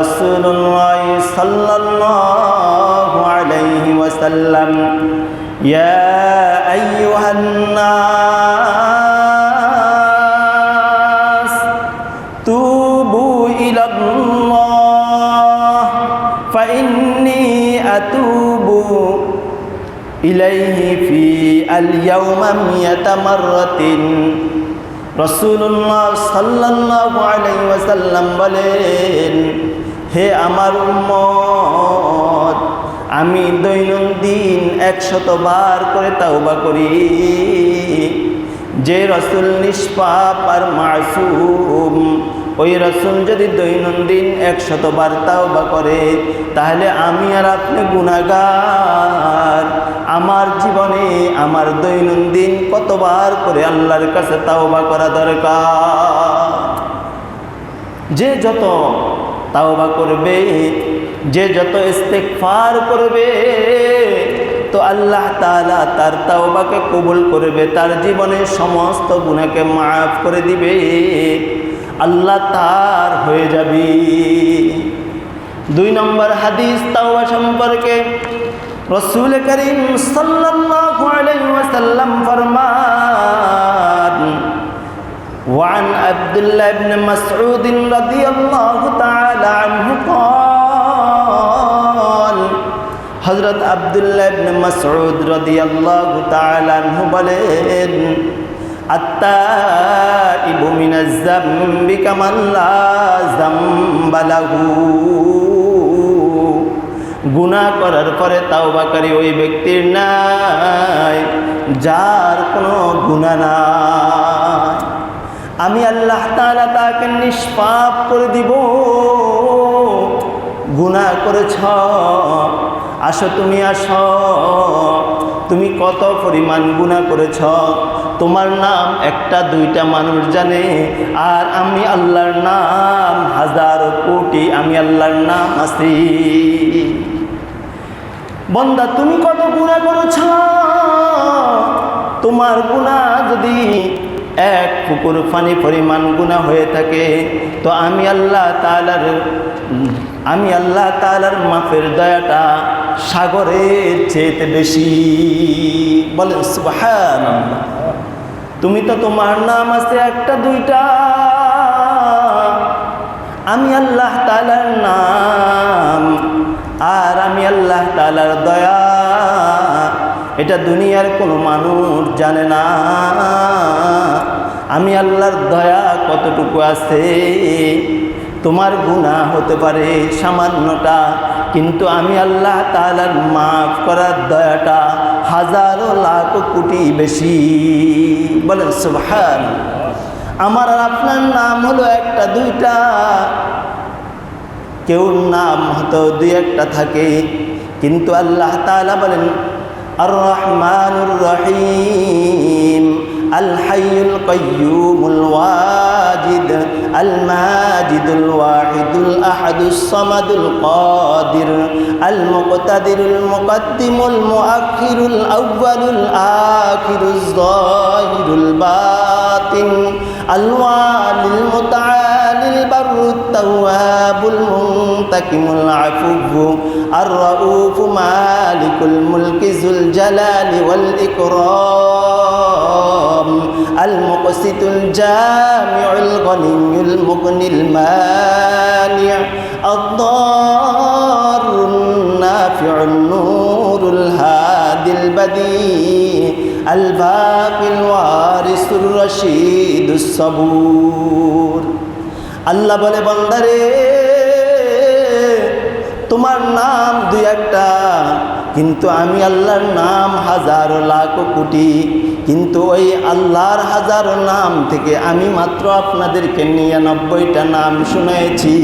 رسول الله صلى الله عليه وسلم يا أيها الناس توبوا إلى الله فإني أتوب إليه في اليوم مئة مرة রসুল্লাহ সাল্লাহ আলাইসাল্লাম বলেন হে আমার উম্মত, আমি দৈনন্দিন একশত বার করে তাওবা করি। যে রসুল নিষ্পাপ আর মাসুম, ওই রসুল যদি দৈনন্দিন একশত বার তাওবা করে, তাহলে আমি আর আপনি গুণাগার আমার জীবনে আমার দৈনন্দিন কতবার করে আল্লাহর কাছে তাওবা করা দরকার? যে যত তাওবা করবে, যে যত ইস্তেকফার করবে, তো আল্লাহ তাআলা তার তাওবাকে কবুল করবে, তার জীবনের সমস্ত গুণাকে মাফ করে দিবে। আল্লাহ তার হয়ে যাবে। দুই নম্বর হাদিস তাওবা সম্পর্কে রসুল করিম ওয়াসাল্লাম ফরমান وعن عبد الله بن مسعود رضي الله تعالى عنه قال হযরত আব্দুল্লাহ ইবনে মাসউদ রাদিয়াল্লাহু তাআলা আনহু বলেন আত্তাইবু মিনাজ যামবি কামান লা যামবা লাহু গুনাহ করার পরে তাওবাকারী ওই ব্যক্তির নাই যার কোনো গুনাহ নাই আমি আল্লাহ তালা তাকে নিষ্পাপ করে দিব। গুনাহ করেছ। আসো তুমি আসো। তুমি কত পরিমাণ গুনাহ করেছ? তোমার নাম একটা, দুইটা মানুষ জানে। আর আমি আল্লাহর নাম হাজার কোটি, আমি আল্লাহর নাম আছি। বন্দা, তুমি কত গুণা করেছ? তোমার গুণা যদি এক পুকুর পানি পরিমাণ গুণা হয়ে থাকে। তো আমি আল্লাহ তালার আমি আল্লাহ তালার মাফের দয়াটা সাগরের চেয়েতে বেশি। বলে তুমি তো তোমার নাম আছে একটা, দুইটা। আমি আল্লাহ তালার নাম আর আমি আল্লাহ তালার দয়া এটা দুনিয়ার কোনো মানুষ জানে না। আমি আল্লাহর দয়া কতটুকু আছে? তোমার গুণা হতে পারে সামান্যটা, কিন্তু আমি আল্লাহ তালার মাফ করার দয়াটা হাজারো লাখ কোটি বেশি। বলেন, সুবহান। আমার আর আপনার নাম হলো একটা, দুইটা। কেউ নাম হতো দুই একটা থাকে, কিন্তু আল্লাহ তালা বলেন আর রহমানুর রহিম الحي القيوم الواجد الماجد الواحد الأحد الصمد القادر المقتدر المقدم المؤخر الأول الآخر الظاهر الباطن الوالي المتعالي البر التواب المنتقم العفو الرؤوف مالك الملك ذو الجلال والإكرام. المقسط الجامع الغني المغني المانع الضار النافع النور الهادي البديع الباقي الوارث الرشيد الصبور আল্লাহ বলে বন্দারে তোমার নাম দুই একটা কিন্তু আমি আল্লাহর নাম হাজারো লাখ কোটি কিন্তু ওই আল্লাহর হাজারো নাম থেকে আমি মাত্র আপনাদেরকে নিরানব্বইটা নাম শুনেছি।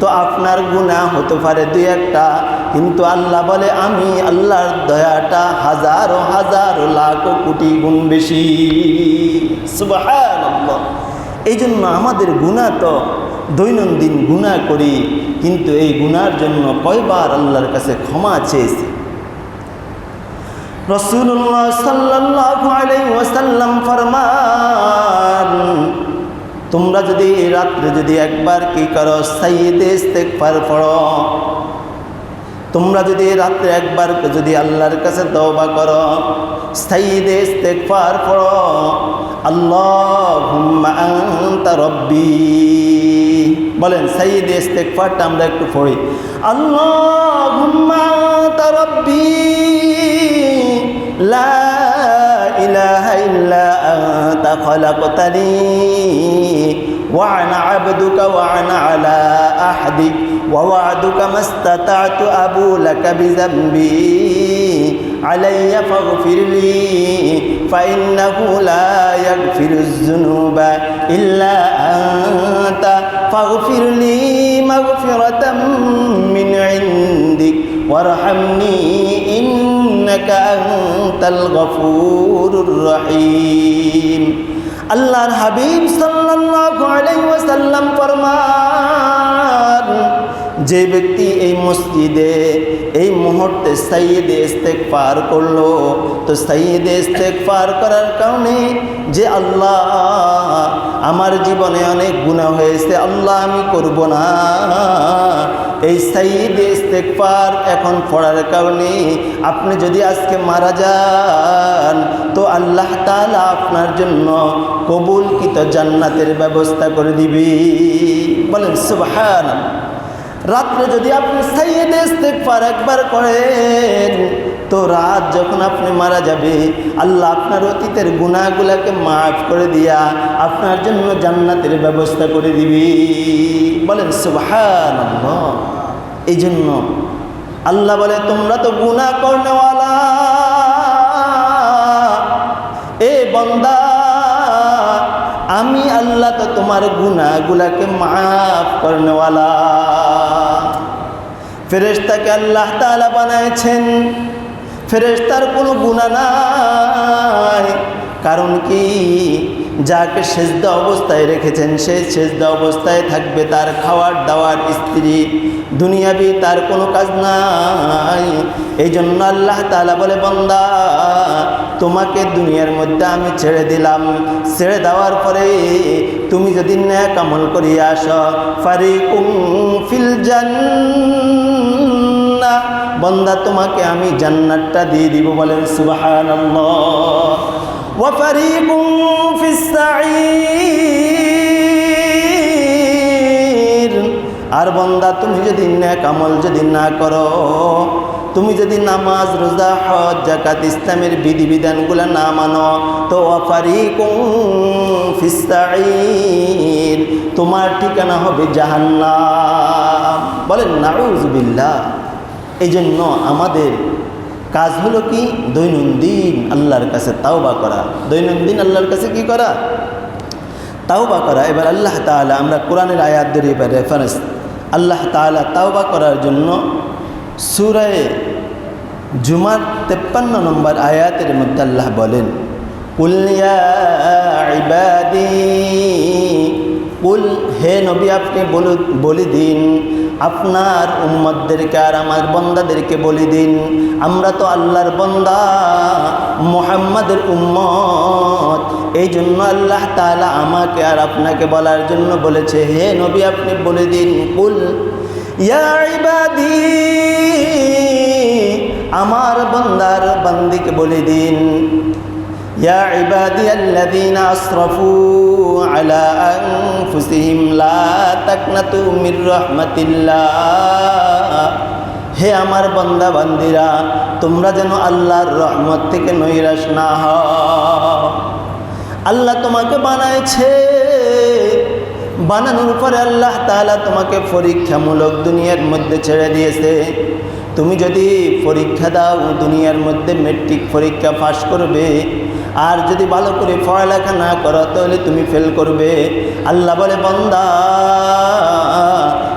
তো আপনার গুণা হতে পারে দুই একটা, কিন্তু আল্লাহ বলে, আমি আল্লাহর দয়াটা হাজারো হাজারো লাখ কোটি গুণ বেশি। এই জন্য আমাদের গুণা তো দৈনন্দিন গুণা করি, কিন্তু এই গুণার জন্য কয়বার আল্লাহর কাছে ক্ষমা চেয়েছি? রসুল্লাহ সাল্লাল্লাহু আলাইহি ওয়াসাল্লাম ফরমান, তোমরা যদি রাত্রে যদি একবার কি করো সাইয়েদে ইস্তেকবার পড়ো। তোমরা যদি রাত্রে একবার যদি আল্লাহর কাছে দওবা করো সাইয়েদে ইস্তেকবার পড়ো। আল্লাহুম্মা আনতা রব্বি। বলেন সাইয়েদে ইস্তেকবারটা আমরা একটু পড়ি। আল্লাহুম্মা আনতা রব্বি। لا إله إلا أنت خلقتني وأنا عبدك وأنا على أحدك ووعدك ما استطعت أبو لك بذنبي علي فاغفر لي فإنه لا يغفر الذنوب إلا أنت فاغفر لي مغفرة من عندك وارحمني ইন্নাকা আনতাল গফুরুর রহিম আল্লাহর হাবিব সাল্লাল্লাহু আলাইহি যে ব্যক্তি এই মসজিদে, এই মুহূর্তে সাইয়েদে পার করল, তো সাইয়েদে পার করার কারণে যে আল্লাহ, আমার জীবনে অনেক গুণা হয়েছে, আল্লাহ আমি করব না। এই সাইয়েদে ইস্তেগফার এখন পড়ার কারণে আপনি যদি আজকে মারা যান, তো আল্লাহ তাআলা আপনার জন্য কবুলকৃত জান্নাতের ব্যবস্থা করে দিবি। বলেন সুবহান রাত্রে যদি আপনি সাইয়েদে ইস্তেগফার একবার করেন, তো রাত যখন আপনি মারা যাবে, আল্লাহ আপনার অতীতের গুণাগুলাকে মাফ করে দিয়া আপনার জন্য জান্নাতের ব্যবস্থা করে দিবি। বলেন সুবহান এই জন্য আল্লাহ বলে, তোমরা তো গুণা করনেওয়ালা। এ বন্দা আমি আল্লাহ তো তোমার গুনাগুলাকে মাফ করেনওয়ালা। ফেরেশতাকে আল্লাহ তাআলা বানাইছেন। ফেরেশতার কোনো গুণা নাই। কারণ কি? যাকে সেজদা অবস্থায় রেখেছেন, সে সেজদা অবস্থায় থাকবে তার খাওয়ার দাওয়ার স্ত্রী। দুনিয়াবি তার কোনো কাজ নাই। এই জন্য আল্লাহ তালা বলে, বন্দা, তোমাকে দুনিয়ার মধ্যে আমি ছেড়ে দিলাম। ছেড়ে দেওয়ার পরে তুমি যদি ন্যাক আমল করিয়া আস, ফারিকুম ফিল জান্না বন্দা, তোমাকে আমি জান্নাতটা দিয়ে দিব বলেন, সুবহানাল্লাহ। ফারিকুম ফিস সাঈর আর বন্দা, তুমি যদি ন্যাক আমল যদি না করো, তুমি যদি নামাজ, রোজা, হজ জাকাত ইসলামের বিধিবিধানগুলো না মানো, তো অফারিকুম ফিস সাঈর তোমার ঠিকানা হবে জাহান্নাম। বলেন নাউজুবিল্লাহ এই জন্য আমাদের কাজ হলো কি? দৈনন্দিন আল্লাহর কাছে তাওবা করা। দৈনন্দিন আল্লাহর কাছে কি করা? তাওবা করা। এবার আল্লাহ তাআলা আমরা কোরআনের আয়াত এবার রেফারেন্স আল্লাহ তাআলা তাওবা করার জন্য সুরায় জুমার তেপ্পান্ন নম্বর আয়াতের মধ্যে আল্লাহ বলেন, কুল হে নবী আপনি বলে দিন আপনার উম্মতদেরকে আর আমার বন্দাদেরকে বলে দিন। আমরা তো আল্লাহর বন্দা, মোহাম্মদের উম্মত। এই জন্য আল্লাহ তাআলা আমাকে আর আপনাকে বলার জন্য বলেছে, হে নবী আপনি বলে দিন, কুল, ইয়া ইবাদি, আমার বন্দার বান্দিকে বলে দিন। يا عبادي الذين أسرفوا على أنفسهم لا تقنطوا من رحمة الله হে আমার বন্দা বান্দিরা তোমরা যেন আল্লাহর রহমত থেকে নৈরাশ না হও আল্লাহ তোমাকে বানাইছে বানানোর পরে আল্লাহ তাআলা তোমাকে পরীক্ষামূলক দুনিয়ার মধ্যে ছেড়ে দিয়েছে তুমি যদি পরীক্ষা দাও দুনিয়ার মধ্যে মেট্রিক পরীক্ষা পাশ করবে আর যদি ভালো করে পড়ালেখা না করো, তাহলে তুমি ফেল করবে। আল্লাহ বলে, বন্দা,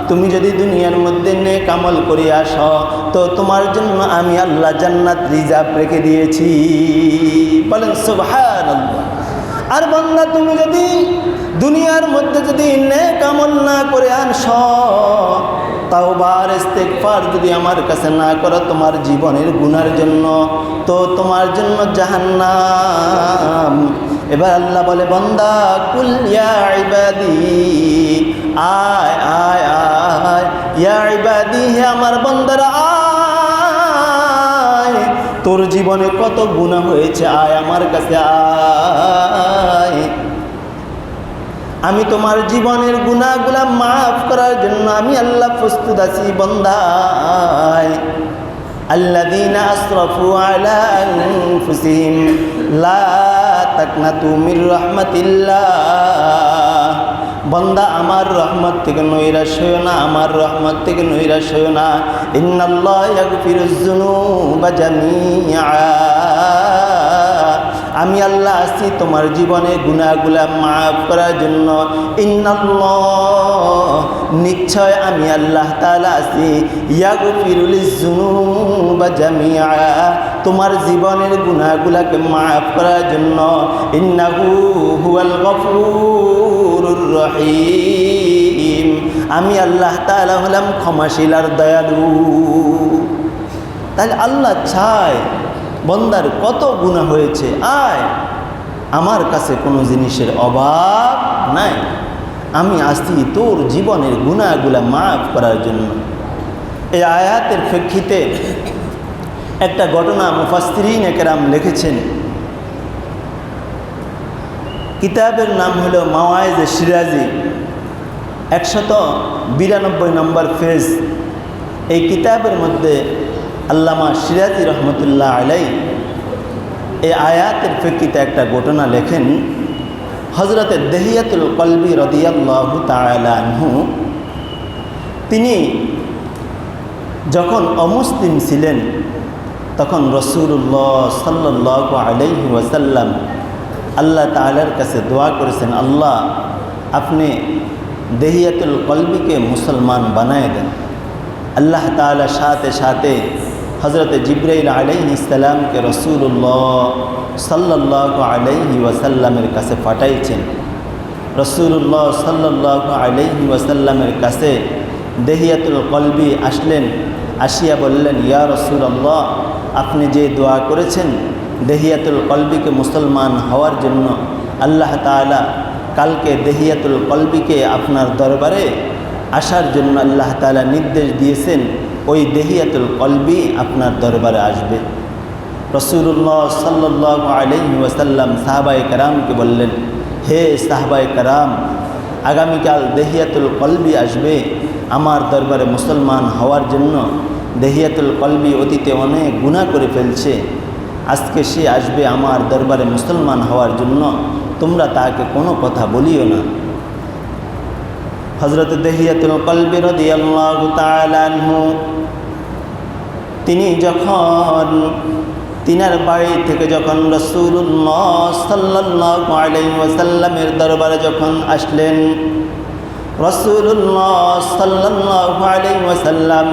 তুমি যদি দুনিয়ার মধ্যে নেক আমল করে আসো, তো তোমার জন্য আমি আল্লাহ জান্নাত রিজার্ভ রেখে দিয়েছি। বলেন, সুবহানাল্লাহ। আর বন্দা, তুমি যদি দুনিয়ার মধ্যে যদি নেক আমল না করে আনস তাওবার, ইস্তেগফার যদি আমার কাছে না করো তোমার জীবনের গুনার জন্য, তো তোমার জন্য জাহান্নাম। এবার আল্লাহ বলে, বন্দা, কুল ইয়া ইবাদি, আয় আয় আয়, ইয়া ইবাদি, হে আমার বন্দারা, আয়, তোর জীবনে কত গুণা হয়েছে, আয় আমার কাছে আয়। আমি তোমার জীবনের গুণাগুলা মাফ করার জন্য আমি আল্লাহ প্রস্তুত আছি বন্দায় الذين أسرفوا على أنفسهم لا تقنطوا من رحمة الله বন্দা আমার রহমত থেকে নৈরাশ হইও না আমার রহমত থেকে নৈরাশ হইও না ইন্নাল্লাহ ইয়াগফিরুজ যুনুবা জামিআ আমি আল্লাহ আছি তোমার জীবনে গুনাহগুলা মাফ করার জন্য। নিশ্চয় আমি আল্লাহ তাআলা আছি। ইয়াগফিরুল যুনুবা জামিআ, তোমার জীবনের গুনাহগুলাকে মাফ করার জন্য। ইন্নাহু হুয়াল গফুরুর রহিম, আমি আল্লাহ তাআলা হলাম ক্ষমাশীল আর দয়ালু। তাহলে আল্লাহ চায় বন্দার কত গুণা হয়েছে? আয়, আমার কাছে কোনো জিনিসের অভাব নাই। আমি আসছি তোর জীবনের গুণাগুলা মাফ করার জন্য। এই আয়াতের প্রেক্ষিতে একটা ঘটনা মুফাস্তিরিন একরাম লিখেছেন। কিতাবের নাম হলো মাওয়াইজ সিরাজি, একশত বিরানব্বই নম্বর ফেজ এই কিতাবের মধ্যে আল্লামা সিরাজি রহমতুল্লাহ আলাই এই আয়াতের প্রেক্ষিতে একটা ঘটনা লেখেন। হজরতে দেহিয়াতুল কলবি রদিয়াল্লাহু তালাহু তিনি যখন অমুসলিম ছিলেন, তখন রসুল্লাহ সাল্লাহ আলাইহি ওয়াসাল্লাম আল্লাহ তালার কাছে দোয়া করেছেন, আল্লাহ, আপনি দেহিয়াতুল কলবিকে মুসলমান বানায় দেন। আল্লাহ তালা সাথে সাথে হজরত জিব্রাইল আলাইহি ইসলামকে রসুল্লাহ সাল্লাহ আলাইহি ওয়াসাল্লামের কাছে পাঠাইছেন। রসুল্লাহ সাল্লাহ আলাইহি ওয়াসাল্লামের কাছে দেহিয়াতুল কলবি আসলেন, আসিয়া বললেন, ইয়া রসুল্লাহ আপনি যে দোয়া করেছেন দেহিয়াতুল কলবিকে মুসলমান হওয়ার জন্য, আল্লাহ তালা কালকে দেহিয়াতুল কলবিকে আপনার দরবারে আসার জন্য আল্লাহ তালা নির্দেশ দিয়েছেন ওই দেহিয়াতুল কলবি আপনার দরবারে আসবে। রসুল্লাহ সাল্লাহ আলহি সাহাবাই কারামকে বললেন, হে সাহাবাই কারাম, আগামীকাল দেহিয়াতুল কলবি আসবে। আমার দরবারে মুসলমান হওয়ার জন্য দেহিয়াতুল কলবি অতীতে অনেক গুণা করে ফেলছে। আজকে সে আসবে আমার দরবারে মুসলমান হওয়ার জন্য। তোমরা তাকে কোনো কথা বলিও না। হজরত দেহিয়াতুল কলবি রদিয়াল্লাহু তাআলাহু তিনি যখন তিনার বাড়ি থেকে যখন রসুল্লাহ সাল্লাহ দরবারে যখন আসলেন রসুল্লাহ সাল্লাহ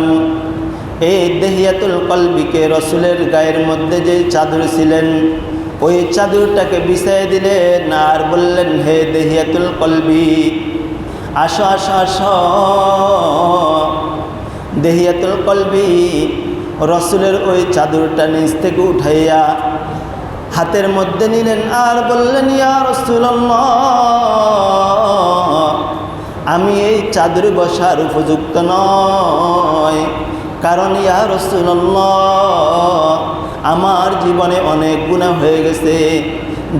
এই দেহিয়াতুল কলবিকে রসুলের গায়ের মধ্যে যে চাদর ছিলেন, ওই চাদরটাকে বিছাই দিলেন আর বললেন, হে দেহিয়াতুল কলবি আসো আসো আসো। দেহিয়াতুল কলবি রসুলের ওই চাদরটা নিচ থেকে উঠাইয়া হাতের মধ্যে নিলেন, আর বললেন, ইয়া রসুল্লাহ আমি এই চাদরে বসার উপযুক্ত নয় কারণ, ইয়া রসুল্লাহ আমার জীবনে অনেক গুণা হয়ে গেছে।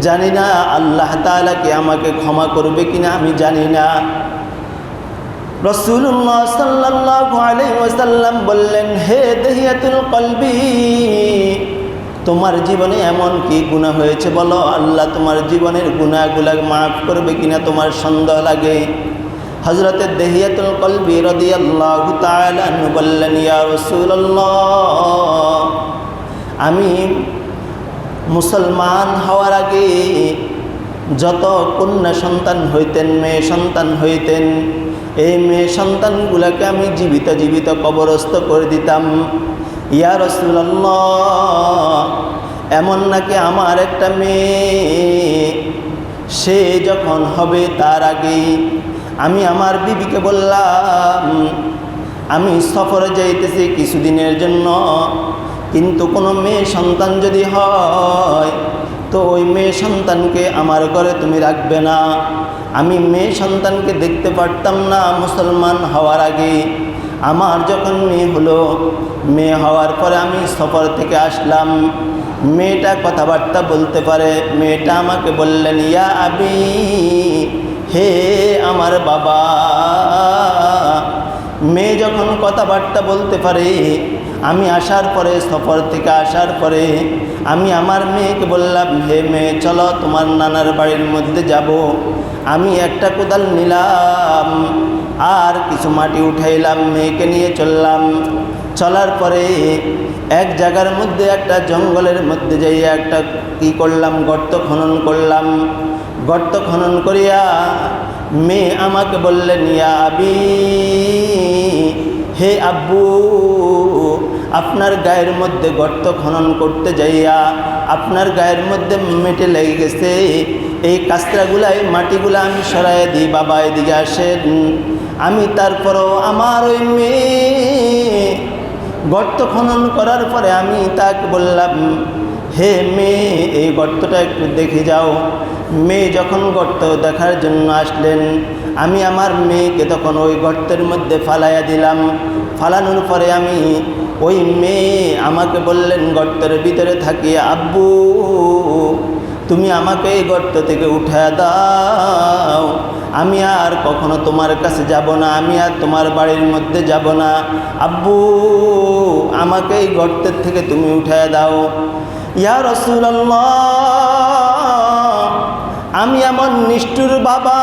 জানি না আল্লাহ তালাকে আমাকে ক্ষমা করবে কিনা, আমি জানি না। রসুল্লাহ সাল্লাহ আলাইসাল্লাম বললেন, হে দেহিয়াতুল কলবি, তোমার জীবনে এমন কি গুণা হয়েছে বলো? আল্লাহ তোমার জীবনের গুণাগুলা মাফ করবে কিনা তোমার সন্দেহ লাগে? হজরতের দেহিয়াতুল কলবি রদি বললেন, ইয়া রসুল্লাহ আমি মুসলমান হওয়ার আগে যত কন্যা সন্তান হইতেন, মেয়ে সন্তান হইতেন এই মেয়ে সন্তানগুলোকে আমি জীবিত জীবিত কবরস্থ করে দিতাম। ইয়া রসুল্লাহ এমন নাকি আমার একটা মেয়ে? সে যখন হবে তার আগেই আমি আমার বিবিকে বললাম, আমি সফরে যাইতেছি কিছুদিনের জন্য, কিন্তু কোনো মেয়ে সন্তান যদি হয়, তো ওই মেয়ে সন্তানকে আমার ঘরে তুমি রাখবে না। আমি মেয়ে সন্তানকে দেখতে পারতাম না মুসলমান হওয়ার আগে। আমার যখন মেয়ে হলো, মেয়ে হওয়ার পরে আমি সফর থেকে আসলাম। মেয়েটা কথাবার্তা বলতে পারে। মেয়েটা আমাকে বললেন, ইয়া আবি, হে আমার বাবা। মেয়ে যখন কথাবার্তা বলতে পারে আমি আসার পরে, সফর থেকে আসার পরে আমি আমার মেয়েকে বললাম, হে মেয়ে, চলো তোমার নানার বাড়ির মধ্যে যাব। আমি একটা কোদাল নিলাম, আর কিছু মাটি উঠাইলাম, মেয়েকে নিয়ে চললাম। চলার পরে এক জায়গার মধ্যে, একটা জঙ্গলের মধ্যে যাই একটা কি করলাম, গর্ত খনন করলাম। গর্ত খনন করিয়া মেয়ে আমাকে বললেন, ইয়া আবি, হে আব্বু আপনার গায়ের মধ্যে গর্ত খনন করতে যাইয়া আপনার গায়ের মধ্যে মেটে লেগে গেছে। এই কাঁচরাগুলা এই মাটিগুলা আমি সরাই দিই, বাবা এদিকে আসেন। আমি তারপরও আমার ওই মেয়ে। গর্ত খনন করার পরে আমি তাকে বললাম, হে মেয়ে, এই গর্তটা একটু দেখে যাও। মেয়ে যখন গর্ত দেখার জন্য আসলেন, আমি আমার মেয়েকে তখন ওই গর্তের মধ্যে ফালাইয়া দিলাম। ফালানোর পরে আমি ওই মেয়ে আমাকে বললেন, গর্তের ভিতরে থাকি আব্বু, তুমি আমাকে এই গর্ত থেকে উঠায় দাও। আমি আর কখনো তোমার কাছে যাব না, আমি আর তোমার বাড়ির মধ্যে যাব না। আব্বু, আমাকে এই গর্তের থেকে তুমি উঠায় দাও। ইয়া রসুল্লাহ আমি এমন নিষ্ঠুর বাবা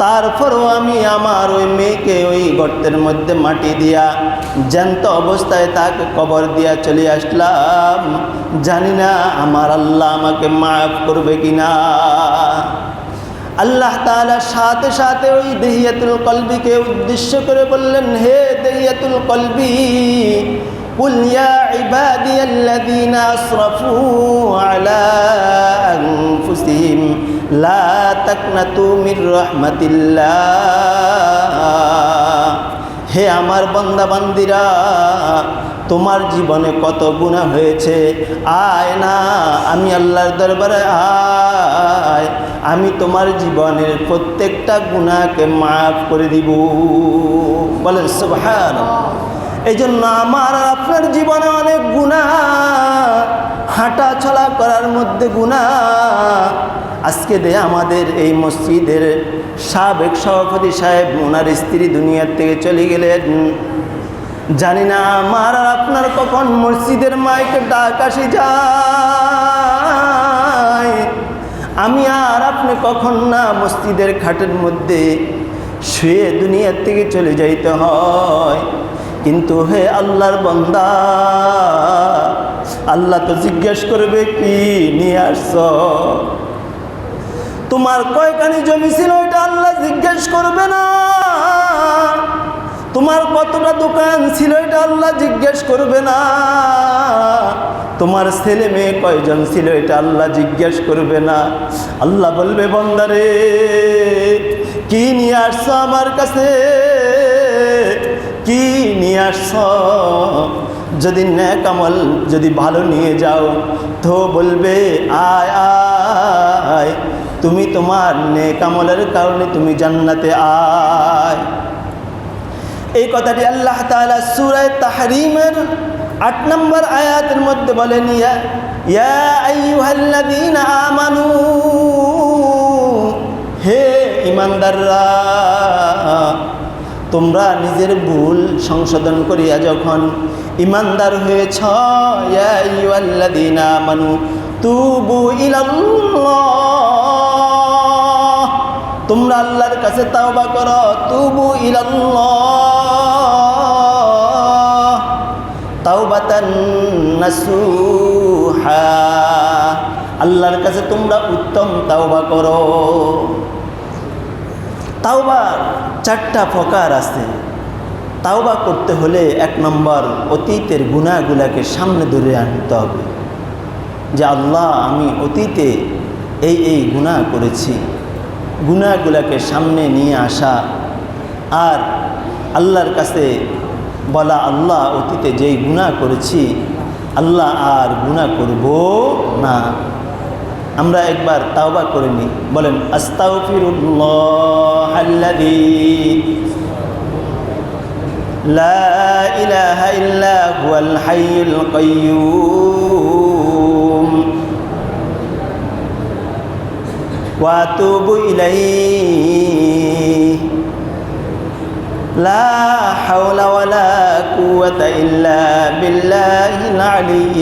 তারপরও আমি আমার ওই মেয়েকে ওই গর্তের মধ্যে মাটি দিয়া জ্যান্ত অবস্থায় তাকে কবর দিয়া চলে আসলাম জানি না আমার আল্লাহ আমাকে মাফ করবে কিনা আল্লাহ তাআলা সাথে সাথে ওই দেহিয়াতুল কলবিকে উদ্দেশ্য করে বললেন হে দেহিয়াতুল কলবি قل يا عبادي الذين أسرفوا على أنفسهم লা হে আমার বন্দাবান্দিরা, তোমার জীবনে কত গুণা হয়েছে? আয় না, আমি আল্লাহর দরবারে আয়। আমি তোমার জীবনের প্রত্যেকটা গুণাকে মাফ করে দিব। বলেন সবহান এই জন্য আমার আপনার জীবনে অনেক গুণা হাঁটা চলা করার মধ্যে গুণা আজকে দে আমাদের এই মসজিদের সাবেক সভাপতি সাহেব, ওনার স্ত্রী দুনিয়ার থেকে চলে গেলেন। জানি না আমার আপনার কখন মসজিদের মাইকে ডাক আসি যায়। আমি আর আপনি কখন না মসজিদের খাটের মধ্যে শুয়ে দুনিয়ার থেকে চলে যাইতে হয়। কিন্তু হে আল্লাহর বন্দা, আল্লাহ তো জিজ্ঞেস করবে, কি নিয়ে আসছ? তোমার কয়খানি জমি ছিল ওইটা আল্লাহ জিজ্ঞেস করবে না। তোমার কতটা দোকান ছিল এটা আল্লাহ জিজ্ঞেস করবে না। তোমার ছেলে মেয়ে কয়জন ছিল এটা আল্লাহ জিজ্ঞেস করবে না। আল্লাহ বলবে বন্দারে কি নিয়ে আসছো আমার কাছে? কি নিয়ে আসছ? যদি ন্যাক যদি ভালো নিয়ে যাও, তো বলবে, আয় আয় তুমি তোমার নেকামলের কারণে তুমি জান্নাতে আয়। এই কথাটি আল্লাহ তাআলা সূরায়ে তাহরিমের আট নম্বর আয়াতের মধ্যে বলেন, ইয়া ইয়া আইয়ুহাল্লাযীনা আমানু, হে ইমানদাররা তোমরা নিজের ভুল সংশোধন করিয়া যখন ইমানদার হয়েছ, ইয়া আইয়ুহাল্লাযীনা আমানু, তুবু ইলাল্লাহ। তোমরা আল্লাহর কাছে তাওবা করো, তুবু ইলাল্লাহ। তাওবাতান নাসুহা। আল্লাহর কাছে তোমরা উত্তম তাওবা করো। তাওবার চারটা প্রকার আছে। তাওবা করতে হলে এক নম্বর অতীতের গুণাগুলাকে সামনে ধরে আনতে হবে। যে আল্লাহ, আমি অতীতে এই এই গুণা করেছি। গুণাগুলাকে সামনে নিয়ে আসা। আর আল্লাহর কাছে বলা, আল্লাহ অতীতে যেই গুণা করেছি, আল্লাহ আর গুণা করব না। আমরা একবার তাওবা করে নিই। বলেন আস্তাউফিরুল্লাহ লা ইলাহা ইল্লা হুয়াল হাইয়ুল কাইয়্যুম। وأتوب إليه. لا حول ولا قوة إلا بالله العلي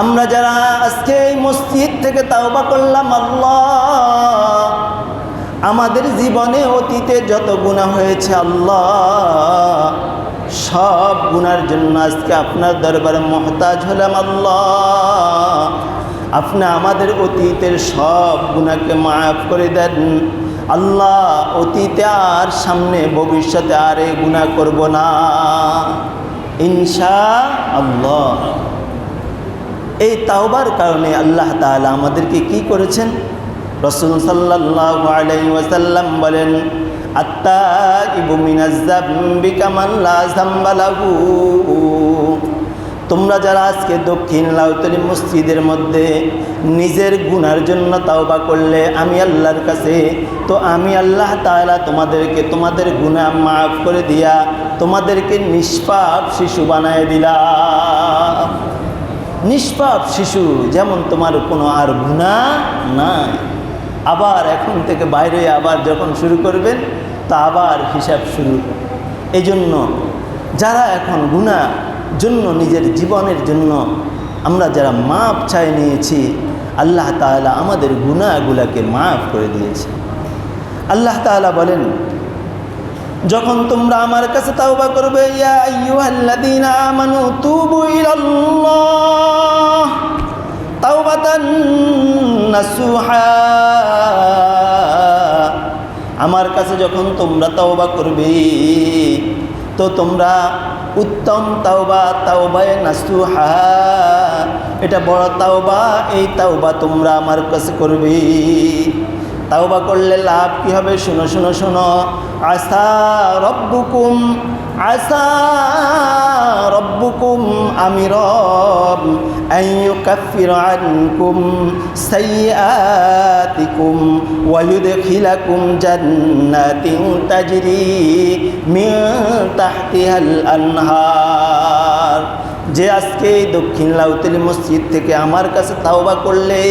আমরা যারা আজকে এই মসজিদ থেকে তাওবা করলাম, আল্লাহ, আমাদের জীবনে অতীতে যত গুণা হয়েছে, আল্লাহ সব গুনার জন্য আজকে আপনার দরবারে মহতাজ হলাম আল্লাহ। আপনি আমাদের অতীতের সব গুণাকে মাফ করে দেন। আল্লাহ, অতীতে আর সামনে ভবিষ্যতে আর এ গুণা করব না। ইনশা আল্লাহ এই তাওবার কারণে আল্লাহ তাআলা আমাদেরকে কি করেছেন? রসুল সাল্লাল্লাহু আলাইহি ওয়াসাল্লাম বলেন তোমরা যারা আজকে দক্ষিণ লাউতলি মসজিদের মধ্যে নিজের গুনার জন্য তাওবা করলে আমি আল্লাহর কাছে, তো আমি আল্লাহ তালা তোমাদেরকে তোমাদের গুনাহ মাফ করে দিয়া তোমাদেরকে নিষ্পাপ শিশু বানায় দিলাম। নিষ্পাপ শিশু যেমন তোমার কোনো আর গুণা নাই। আবার এখন থেকে বাইরে আবার যখন শুরু করবেন, তা আবার হিসাব শুরু। এই জন্য যারা এখন গুণা জন্য, নিজের জীবনের জন্য আমরা যারা মাপ চাই নিয়েছি, আল্লাহ তাআলা আমাদের গুণাগুলাকে মাফ করে দিয়েছে। আল্লাহ তাআলা বলেন, যখন তোমরা আমার কাছে তাওবা করবে, ইয়া আইয়ুহাল্লাযীনা আমানু তুবু ইলাল্লাহ। তাওবাতান নাসুহা। আমার কাছে যখন তোমরা তাওবা করবে, তো তোমরা উত্তম তাওবা, তাওবায় নাসুহা। এটা বড় তাওবা, এই তাওবা তোমরা আমার কাছে করবে। তাওবা করলে লাভ কি হবে? শোনো শোনো শোনো। আসা রব্বুকুম আসা রব্বুকুম আমি রব আইয়ুকাফির আনকুম সাইয়্যাতিকুম ওয়া ইউদখিলাকুম জান্নাতিন তাজরি মিন তাহতিহাল আনহার যে আজকে দক্ষিণ লাউতলি মসজিদ থেকে আমার কাছে তাওবা করলে,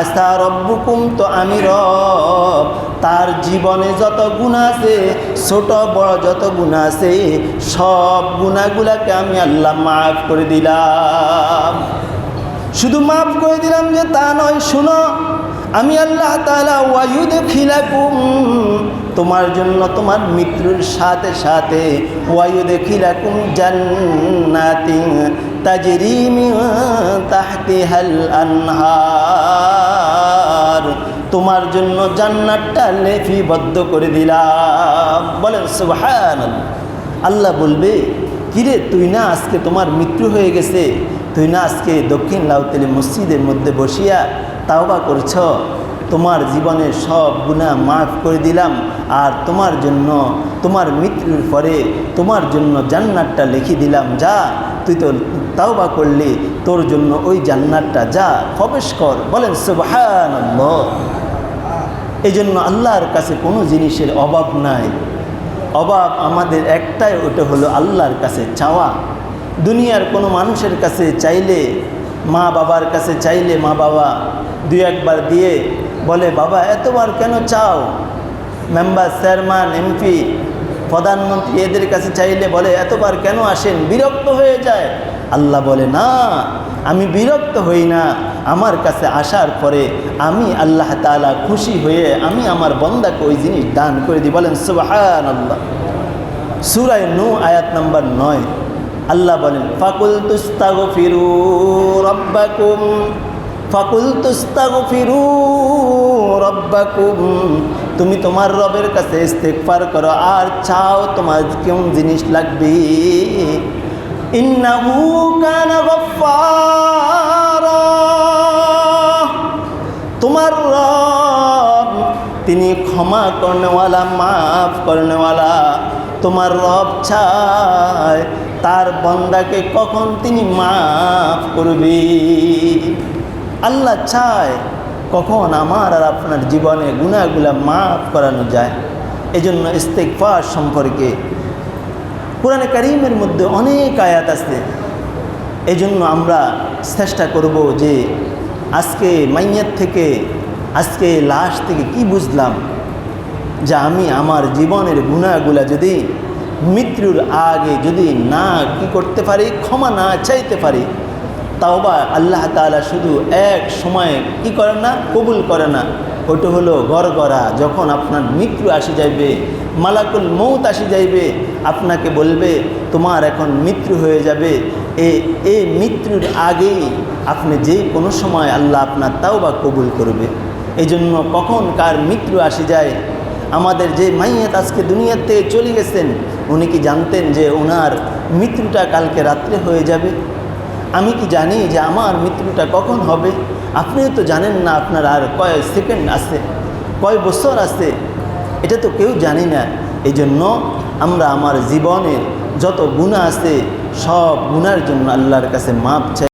আস্থা রব্বুকুম তো আমি রব। তার জীবনে যত গুণা আছে, ছোট বড় যত গুণা আছে, সব গুণাগুলাকে আমি আল্লাহ মাফ করে দিলাম। শুধু মাফ করে দিলাম যে তা নয়, শুনো, আমি আল্লাহ তালা ওয়ায়ুদে খিলাকুম তোমার জন্য তোমার মৃত্যুর সাথে সাথে ওয়ায়ুদে খিলাকুম জান্নাতি তাজরি মিন তাহতিহাল আনহার। তোমার জন্য জান্নাতটা লেফিবদ্ধ করে দিলাম। বলেন, সুবহানাল্লাহ। আল্লাহ বলবে, কিরে, তুই না আজকে তোমার মৃত্যু হয়ে গেছে। তুই না আজকে দক্ষিণ লাউতলি মসজিদের মধ্যে বসিয়া তাওবা করছ। তোমার জীবনের সব গুণা মাফ করে দিলাম আর তোমার জন্য, তোমার মৃত্যুর পরে তোমার জন্য জান্নাতটা লিখে দিলাম। যা, তুই তো তাওবা করলি, তোর জন্য ওই জান্নাতটা যা, প্রবেশ কর। বলেন, সুবহানাল্লাহ। এই জন্য আল্লাহর কাছে কোনো জিনিসের অভাব নাই। অভাব আমাদের একটাই, ওটা হলো আল্লাহর কাছে চাওয়া। দুনিয়ার কোনো মানুষের কাছে চাইলে মা বাবার কাছে চাইলে মা বাবা দু একবার দিয়ে বলে, বাবা এতবার কেন চাও? মেম্বার, চেয়ারম্যান, এমপি, প্রধানমন্ত্রী এদের কাছে চাইলে বলে, এতবার কেন আসেন? বিরক্ত হয়ে যায়। আল্লাহ বলে, না, আমি বিরক্ত হই না। আমার কাছে আসার পরে আমি আল্লাহ তাআলা খুশি হয়ে আমি আমার বন্দাকে ওই জিনিস দান করে দিই। বলেন সুবাহান আল্লাহ সুরায় নু আয়াত নাম্বার নয়। আল্লাহ বলেন ফাকুল তুস্তাগো ফিরু রব্বাকুম। ফাকুল তুস্তাগো ফিরু রব্বাকুম। তুমি তোমার রবের কাছে ইস্তেগফার করো আর চাও তোমার কেমন জিনিস লাগবে। কানা তোমার রব, তিনি ক্ষমা করনেওয়ালা, মাফ করনেওয়ালা। তোমার রব চায়, তার বন্দাকে কখন তিনি মাফ করবে? আল্লাহ চায় কখন আমার আর আপনার জীবনে গুণাগুলা মাফ করানো যায়। এজন্য ইস্তেকফার সম্পর্কে কোরআনে কারিমের মধ্যে অনেক আয়াত আছে। এজন্য আমরা চেষ্টা করব যে আজকে মাইয়ের থেকে, আজকে লাশ থেকে কি বুঝলাম? যে আমি আমার জীবনের গুণাগুলা যদি মৃত্যুর আগে যদি না কি করতে পারি, ক্ষমা না চাইতে পারি তাও বা আল্লাহ তাআলা শুধু এক সময় কি করে না? কবুল করে না। ওটা হলো গড়গড়া। যখন আপনার মৃত্যু আসি যাইবে, মালাকুল মৌত আসি যাইবে, আপনাকে বলবে, তোমার এখন মৃত্যু হয়ে যাবে। এ এই মৃত্যুর আগেই আপনি যে কোনো সময় আল্লাহ আপনার তাও বা কবুল করবে। এই জন্য কখন কার মৃত্যু আসি যায়? আমাদের যে মাইয়াত আজকে দুনিয়ার থেকে চলে গেছেন, উনি কি জানতেন যে ওনার মৃত্যুটা কালকে রাত্রে হয়ে যাবে? আমি কি জানি যে আমার মৃত্যুটা কখন হবে? আপনিও তো জানেন না আপনার আর কয় সেকেন্ড আছে, কয় বছর আছে। এটা তো কেউ জানি না। এই জন্য আমরা আমার জীবনের যত গুণা আছে, সব গুণার জন্য আল্লাহর কাছে মাপ চাই।